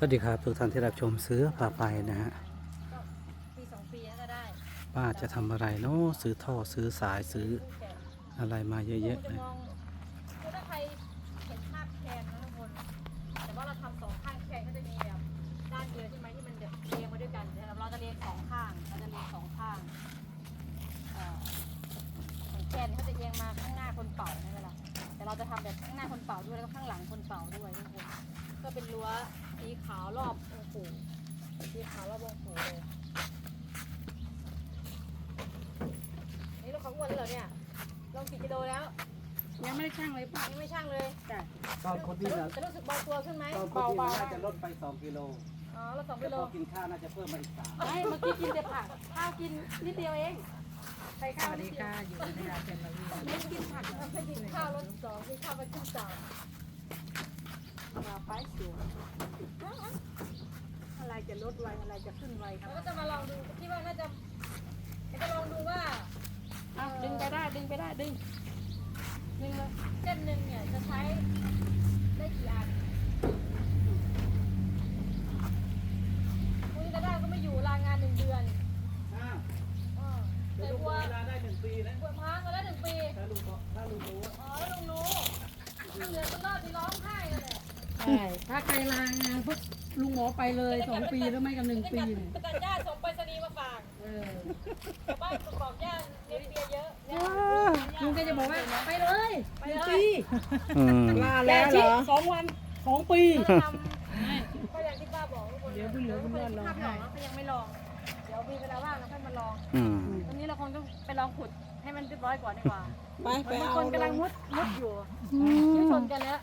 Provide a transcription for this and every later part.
สวัสดีครับทุกท่านที่รับชมซื้อพาไปนะฮะก็ปีสองปีน่าจะได้ป้าจะทำอะไรเนาะซื้อท่อซื้อสายซื้อลูกแก่อะไรมาเยอะคๆงเลจะยมองคือถ้าใครเห็นภาพแคนนะทุกคนแต่ว่าเราทำสองข้างแคนก็จะมีแบบด้านเดียวใช่ไหมที่มันแบบเรียงมาด้วยกันแต่เราจะเรียงสองข้างเราจะเรียงสองข้างเอ่อของแคนเขาจะเอียงมาข้างหน้าคนเป่านั่นแหละแต่เราจะทำแบบข้างหน้าคนเป่าด้วยแล้วก็ข้างหลังคนเป่าด้วยทุกคนก็เป็นรั้ว สีขาวรอบองค์ปู่สีขาวรอบองค์ปู่เลยนี่เราของอ้วนแล้วเหรอเนี่ยลงกี่กิโลแล้วยังไม่ได้ช่างเลยป้ายังไม่ช่างเลยจ้ะตอนคนที่จะนะรู้จะรู้สึกเบาตัวขึ้นไหมตอนคนที่น่าจะลดไป2กิโลอ๋อเราสองแต่กิโลพอกินข้าวน่าจะเพิ่มมาอีกสามไม่เมื่อกี้กินแต่ผักข้าวกินนิดเดียวเองใส่ข้าวนิดเดียวอยู่ในยาเป็นละวีไม่กินผักไม่กินข้าวรสสองกินข้าวไปขึ้นสาม มาไปสวยอะไรจะลดไวอะไรจะขึ้นไวครัเราบก็จะมาลองดูคิดว่าน่าจะจะลองดูว่าอะดึงไปได้ดึงไปได้ดึงดึงเลยเส้นหนึ่งเนี่ยจะใช้ได้กี่อันคุณจะได้ก็ไม่อยู่ลางานหนึ่งเดือน อ้าว อ๋อ เดี๋ แต่ ยวลุง วัว เวลาได้หนึ่งปีนะ วัวพังมาแล้วหนึ่งปี ถ้าลุงบอกถ้าลุงรู้ว่า อ๋อแล้วลุงรู้ถ้าเดือนก็รอดที่ร้องไห้เลยแหละ ใช่ถ้าใครลางานพวกลุงหมอไปเลยสองปีหรือไม่ก็หนึ่งปีเนี่ยแต่ญาติส่งไปรษณีย์มาฝากเออชาวบ้านบอกญาติเลี้ยงเบียร์เยอะญาติลุงก็จะบอกว่าไปเลยไปเลยปีอืมลาแล้วเหรอสองวันสองปีแล้วทำก็อย่างที่ป้าบอกทุกคนเดี๋ยวเพิ่งเหลือเพื่อนๆลองให้ภาพหลอกแล้วก็ยังไม่ลอง เดี๋ยวมีเวลาว่างแล้วค่อยมาลอง อืมตอนนี้เราคงต้องไปลองขุดให้มันเรียบร้อยก่อนดีกว่าไปไปบางเอาคนกำลังมุดมุดอยู่ยืดชนกันแล้ว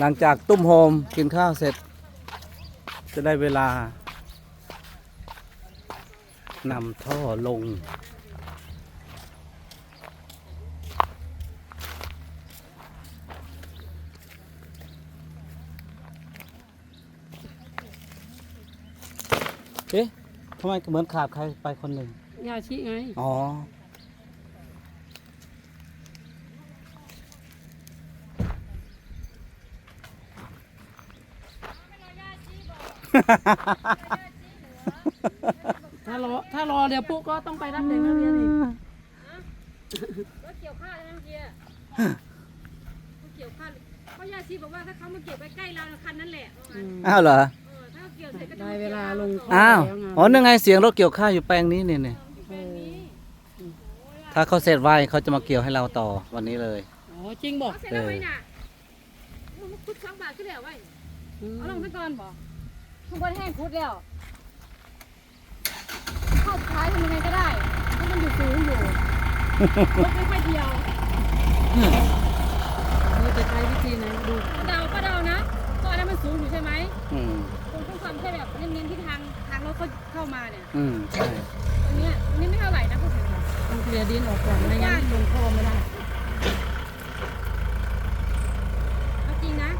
หลังจากตุ้มโฮมกินข้าวเสร็จ จะได้เวลานำท่อลง เอ๊ะทำไมเหมือนขาดใครไปคนหนึ่ง ยาชิไง อ๋อ ถ้ารอถ้ารอเดี๋ยวปุ๊กก็ต้องไปรับเด็กนักเรียนอีกรถเกี่ยวข้าวใช่ไหมเมื่อกี้รถเกี่ยวข้าวเพราะยาชีบอกว่าถ้าเขามาเกี่ยวใกล้ๆเราคันนั้นแหละว่างั้นอ้าวเหรอ เออถ้าเกี่ยวเสร็จก็จะได้มเวลาลงเกี่ยวอ้าวแล้วไงอ๋อนั่นไงเสียงรถเกี่ยวข้าวอยู่แปลงนี้เนี่ยเนี่ยแปลงนี้ถ้าเขาเสร็จไวเขาจะมาเกี่ยวให้เราต่อวันนี้เลยอ๋อจริงบอกเอาเสร็จแล้วไหมน่ะมันคุดสองบาทขึ้นแล้วไว้อืมเอาลงซะก่อนบ่ข้างบนแห้งคุดแล้วเข้าท้ายทำยังไงก็ได้เพราะมันอยู่สูงอยู่รถไม่ค่อยเดียวเราจะใช้วิธีไหนดูเดาก็เดานะเพราะอันนั้นมันสูงอยู่ใช่ไหมอืมตรงต้องทำแค่แบบเน้นๆที่ทางทางรถเขาเข้ามาเนี่ยอืมใช่ตรงเนี้ยตรงนี้ไม่เท่าไหร่นะพูดถึงอะต้องเคลียร์ดินออกก่อนไม่งั้นลงท่อไม่ได้เอาจริงนะ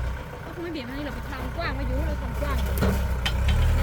ก็คงไม่เบียดทางนี้หรอกไปทางกว้างมาอยู่เราทำกว้าง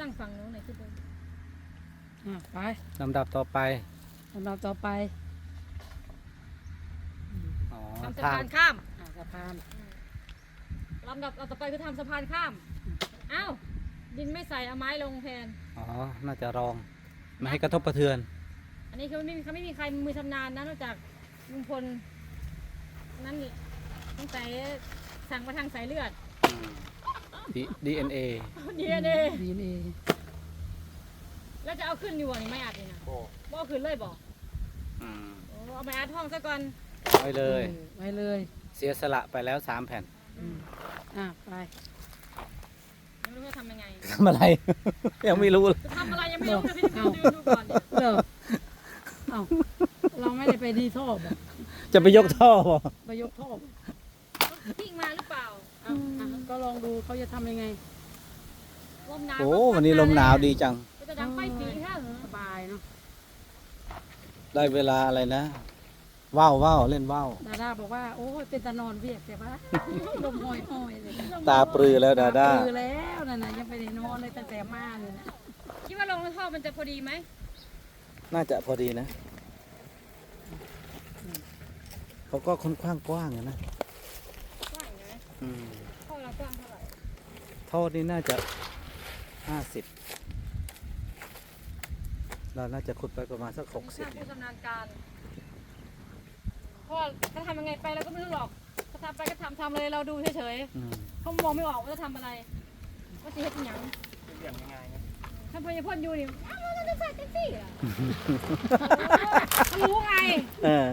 ตั้งฝั่งนี้ตั้งฝั่งนู้นไหนอยคิดดูอะไปลำดับต่อไป ลำดับต่อไปอ๋อทำสะทางพานข้ามอะสะพานลำดับต่อไปคือทำสะพานข้ามอ้าวดินไม่ใส่เอาไม้ลงแทน อ๋อ น่าจะรอง ไม่ให้กระทบกระเทือน อันนี้คือไม่มีเขาไม่มีใครมือชำนาญนะนอกจากลุงพลนั่นต้องสายสั่งมาทางสายเลือด ดีเอ็นเอดีเอ็นเอดีเอแล้วจะเอาขึ้นอยู่อะนี่ไม่อัดนี่นะบ่เอาขึ้นเลยบอกโอ้เอาไปอัดห้องซะก่อนไปเลย ไว้เลยเสียสละไปแล้วสามแผ่นอืมอะไปยังไม่รู้จะทำยังไงทำอะไร ยังไม่รู้เลยจะทำอะไรยังไม่รู้เลยพี่จะดูดูก่อนเนี่ยเออเอ้าเราไม่ได้ไปดีท่อบ่จะไปยกท่อบ่ไปยกท่อบ่ ทิ้งมาหรือเปล่า เอ้าอะก็ลองดูเขาจะทำยังไง ลมหนาวโอ้วันนี้ลมหนาวดีจัง ก็จะดังไฟสีแค่เหรอสบายเนาะได้เวลาอะไรนะว่าวว่าวเล่นว่าวดาดาบอกว่า โอ้ยเป็นตานอนเวียกแต่ว่าลมห้อยห้อยๆเลยตาปรือแล้วดาด้าคือแล้วนั่นน่ะยังไปได้นอนเลยตั้งแต่มาเลยนะคิดว่าลงในท่อมันจะพอดีไหมน่าจะพอดีนะเขาก็ค่อนข้างกว้างอะนะก ว้างไงอืมท่อเรากว้างเท่าไหร่ท่อนี้น่าจะห้าสิบเราน่าจะขุดไปประมาณสักหกสิบผู้ชำนาญการเพราะว่าจะทำยังไงไปเราก็ไม่รู้หรอกจะทำไปก็ทำทำเลยเราดูเฉยๆอืมเขามองไม่ออกว่าจะทำอะไรว่าจะเฮ็ดอิหยังถ้าพยาพ่นอยู่นี่อ้าวเราจะใส่แท็กซี่อะเขารู้ไงเออ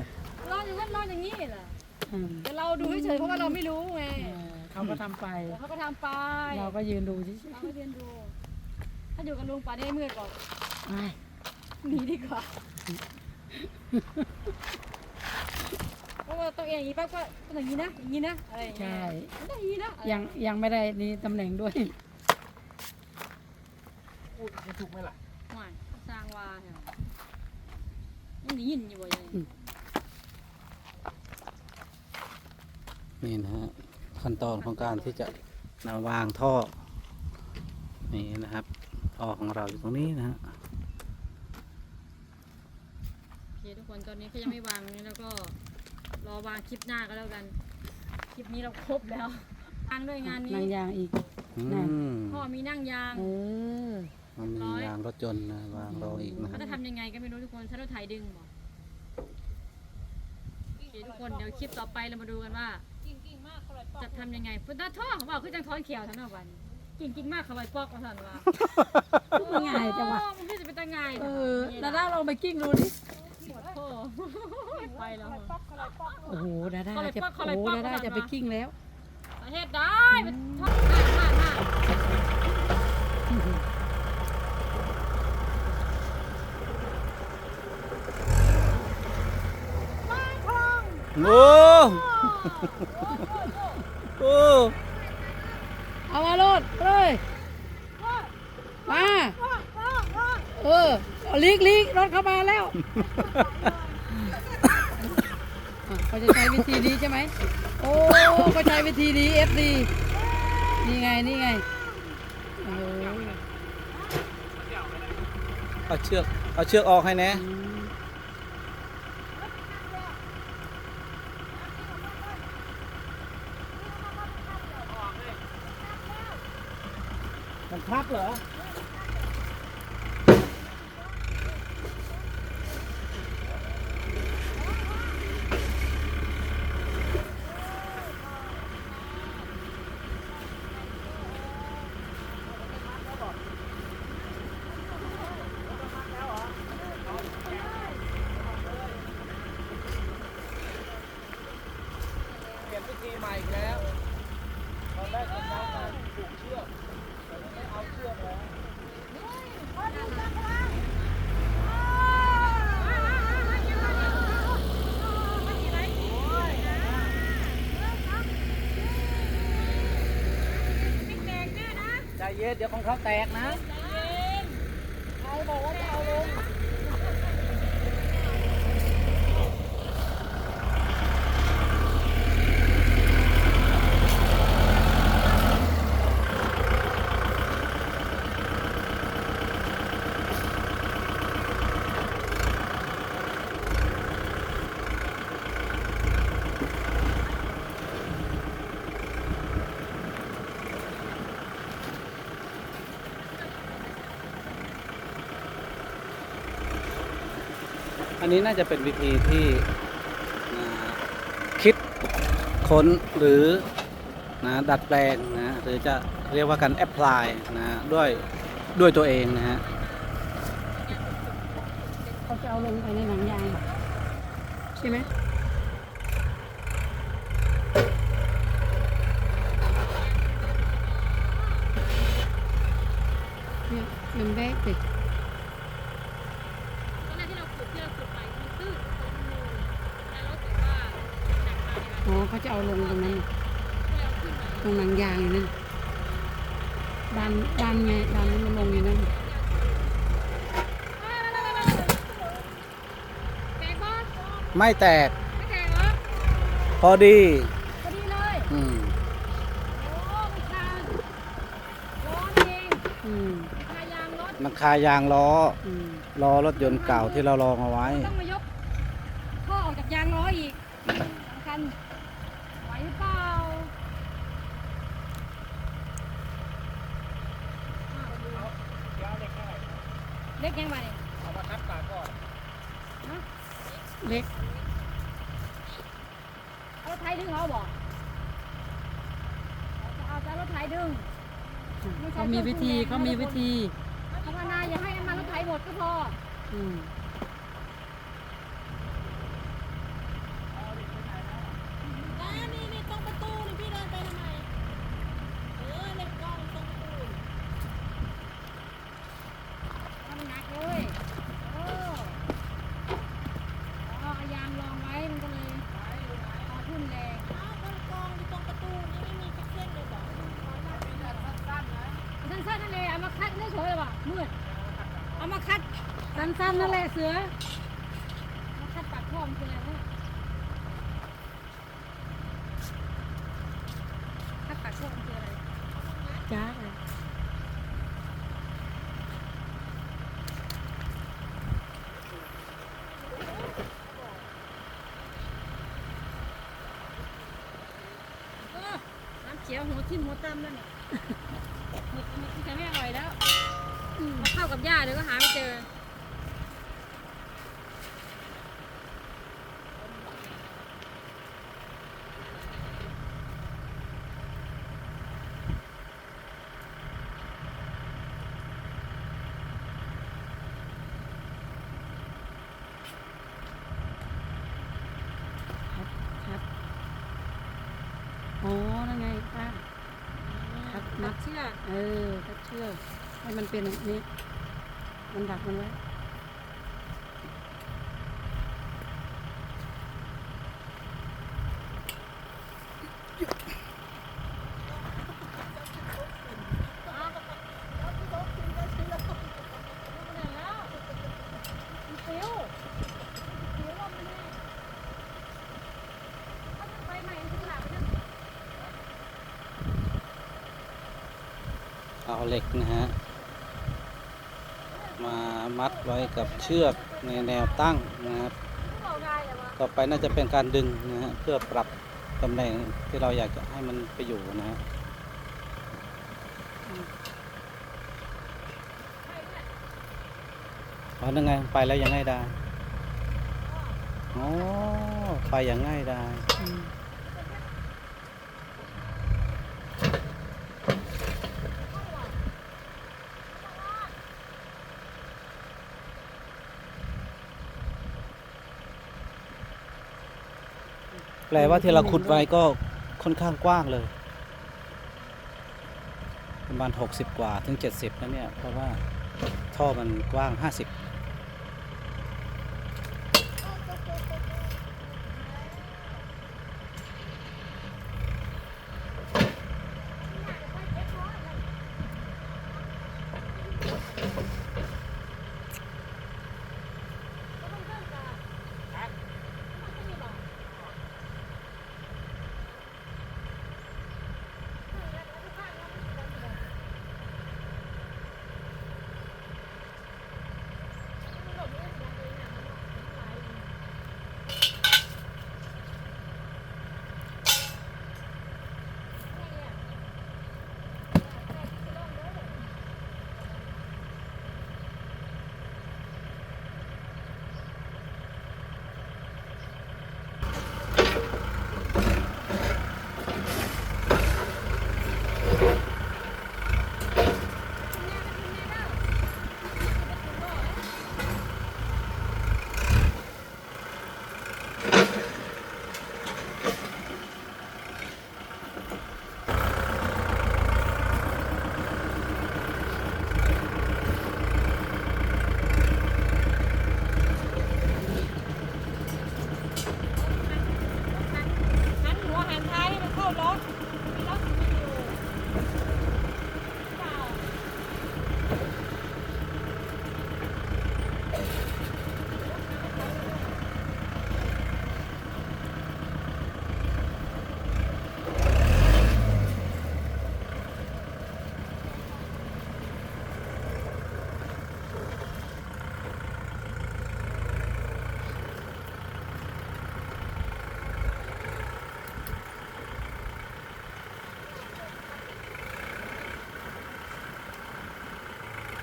รอนอย่างนั้นรอนอย่างนี้แหละ อืมแต่เราดูเฉยๆเพราะว่าเราไม่รู้ไงเออเขาก็ทำไป แต่เขาก็ทำไปเราก็ยืนดูเฉยเราก็เรียนดู ถ้าอยู่กับลุงป่านนี้มืดกว่าๆไปหนีดีกว่า เพราะว่าตัวเองอย่างนี้ปั๊บก็ต้องอย่างนี้นะอย่างนี้นะอะไรอย่างเงี้ใช่ยไม่ได้อย่างนี้นะอะไรยังยังไม่ได้นี่ตำแหน่งด้วยหวานสร้างวาเหรอยังได้ยินอยู่บ่ยัง นี่นะฮะขั้นตอนของการที่จะนำวางท่อนี่นะครับท่อของเราอยู่ตรงนี้นะฮะโอเคทุกคนตอนนี้เขายังไม่วางนี่แล้วก็รอวางคลิปหน้าก็แล้วกัน คลิปนี้เราครบแล้ววางด้วยงานนี้นางยางอีก อืนั่น มพ่อมีนั่งยาง เออ มันมียางรถยนต์นะวางรออีกนะคเขารับจะทำยังไงก็ไม่รู้ทุกคนใช้รถไถดึงบอกโอเคทุกคนเดี๋ยวคลิปต่อไปเรามาดูกันว่า จะทำยังไงพุทธท่อของเราคือจังท้อนเขียวทั้งวันกิ่งกิ่งมากเขาลอยปอกมาสันว่ามันง่ายจังวะโอ้มันคือจะเป็นตาง่ายเออดาด้าลองไปกิ้งดูดิปวดโทไปแล้วโอ้โหดาด้าเขาเลยจะป๊อกเขาเลยโอ้ป๊อกดาด้าจะไปกิ้งแล้วประเทศได้เป็นท่อมากมากมาก โอ้โอ้เอามาโลดเลยมาเออเอาลีกลีกรถเข้ามาแล้วอะเขาจะใช้วิธีนี้ใช่ไหมโอ้เขาใช้วิธีนี้เอฟดีนี่ไงนี่ไงเออเอาเชือกเอาเชือกออกให้แน มันพับเหรอ เปลี่ยนวิธีใหม่อีกแล้วตอนแรกจะใช้การผูกเชือกแต่ไม่เอาเชือกแล้ว ใจ เย็นเดี๋ยวของเขาแตกนะ ใครบอกว่าจะเอาลง อั นนี้น่าจะเป็นวิธีที่คิดค้นหรือนะดัดแปลงนะหรือจะเรียกว่าการแอพพลายนะด้วยด้วยตัวเองนะฮะเขาจะเอาลงไปในหนังยางใช่ไหมเนี่ยมันแบกติดตอนแรกที่เราขุดที่เราขุดไปมันตื้นมันนูนแล้วเราถือว่าหนักมาในการ อ๋อเขาจะเอาลงตรงนั้นที่เราขึ้นมาตรงหนังยางอยู่นั่นดันดันไงดันให้มันลงอยู่นั่นแตกบอสไม่แตกไม่แตกเหรอพอดี พอดีเลยอืมโอ้มันคาล้อนี่เองอืมมันคายางรถนังคายางล้ออืมล้อรถยนต์เก่าที่เราลองเอาไว้ ต้องมายกท่อออกจากยางล้ออีกสำคัญไหวหรือเปล่าอ่าไปดูเล็กยังไงเนี่ยเล็ก เอารถไถดึงเขาบอกเอาจะรถไถดึงเขามีวิธีเขามีวิธีภาวนาอย่าให้น้ำมันรถไถหมดก็พอ อืม นี่นี่ตรงประตูนี่พี่เดินไปทำไม เออเล็กกล้องตรงประตูทำหนักเลยโอ้อ๋อเอายางรองไว้มันก็เลยพอทุ่นแรง อ้าวก็กองอยู่ตรงประตูนี่ไม่มีสักเส้นเลยเหรอ สั้นๆนั่นเลยเอามาคัดเฉยๆเลยว่ะมืดเอามาคัดสั้ นๆนั่นแหละเสือมาคัดปากท่อมนคืออะไรวะคัดปากท่อมนคืออะไรจ้าเออน้ำเขียวหัวทิ่มหัวตำแล้วเนี่ยหมึกมันจะไม่อร่อยแล้วมาเข้ากับหญ้าเดี๋ยวก็หาไม่เจอ ครับอ๋อนั่นไงป้า ครับ มัดเชือกเออถ้าเชื่อให้มันเป็นแบบนี้ มันดักมันไว้ ฟิวฟิวว่ามันแน่ถ้าจะไปใหม่มันจะหลับไปนะ เอาเหล็กนะฮะ มัดไว้กับเชือกในแนวตั้งนะครับ ต่อไปน่าจะเป็นการดึงนะฮะเพื่อปรับตำแหน่งที่เราอยากจะให้มันไปอยู่นะฮะอ๋อนั่นไงไปแล้วยังไงได้ อ๋อ ไปอย่างง่ายได้ แปลว่าที่เราขุดไว้ก็ค่อนข้างกว้างเลย ประมาณ 60 กว่าถึง 70นะเนี่ย เพราะว่าท่อมันกว้าง 50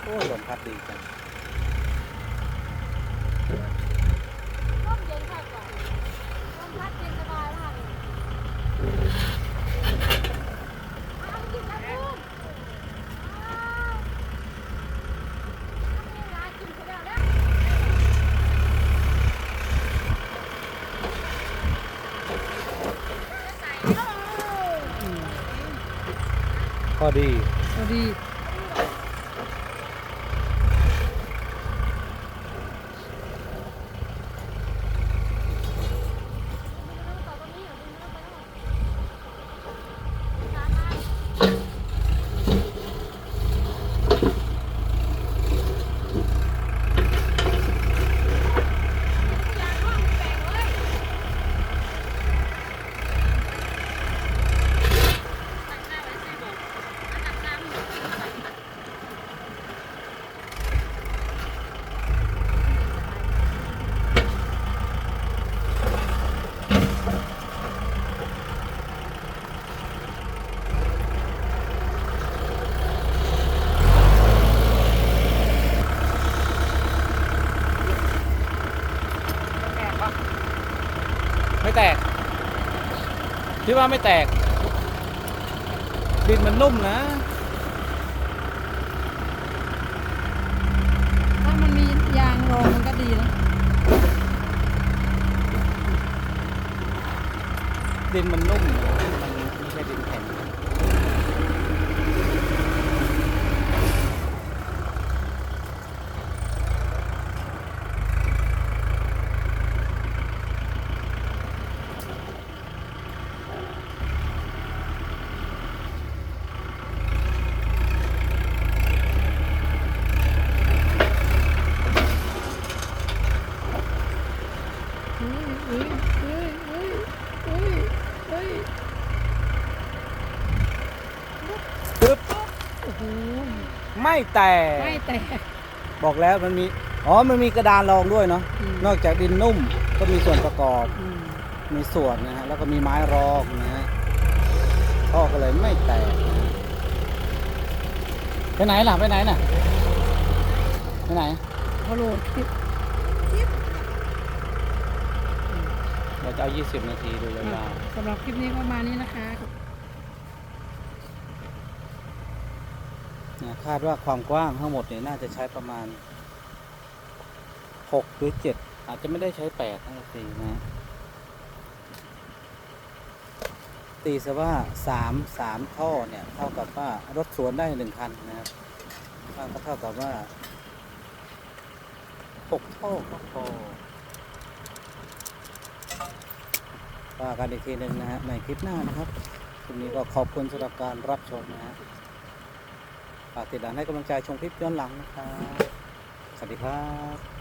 โอ้ยลมพัดดีจังร่มเย็นค่ะก่อนลมพัดเย็นสบายมากเลยอ้าวกินแล้วลูกอ้าวทำยังไงกินไปแล้วนะพอดี พอดี พี่ว่าไม่แตก ดินมันนุ่มนะ ถ้ามันมียางรองมันก็ดีนะ ดินมันนุ่มนะมันไม่ใช่ดินแข็งนะเฮ้ยเฮ้ยเฮ้ยเฮ้ยเฮ้ยเฮ้ย ปึ๊บ โอ้โหไม่แตกไม่แตกบอกแล้วมันมีอ๋อมันมีกระดานรองด้วยเนาะอืมนอกจากดินนุ่มก็มีส่วนประกอบอืมมีส่วนนะฮะแล้วก็มีไม้รองนะฮะท่อก็เลยไม่แตกนะฮะไปไหนล่ะไปไหนน่ะไปไหนพอโหลดคลิปเราจะเอา 20 นาทีดูยาวสำหรับคลิปนี้ก็ประมาณนี้นะคะ นะคาดว่าความกว้างทั้งหมดเนี่ยน่าจะใช้ประมาณ6หรือ7อาจจะไม่ได้ใช้8ทั้งสี่นะฮะตีซะว่า3 3ท่อเนี่ยเท่ากับว่ารถสวนได้หนึ่งคันนะครับก็เท่ากับว่า6ท่อก็พอว่ากันอีกทีหนึ่งนะฮะในคลิปหน้านะครับคลิปนี้ก็ขอบคุณสำหรับการรับชมนะฮะ ฝากติดตามให้กำลังใจชมคลิปย้อนหลังนะครับ สวัสดีครับ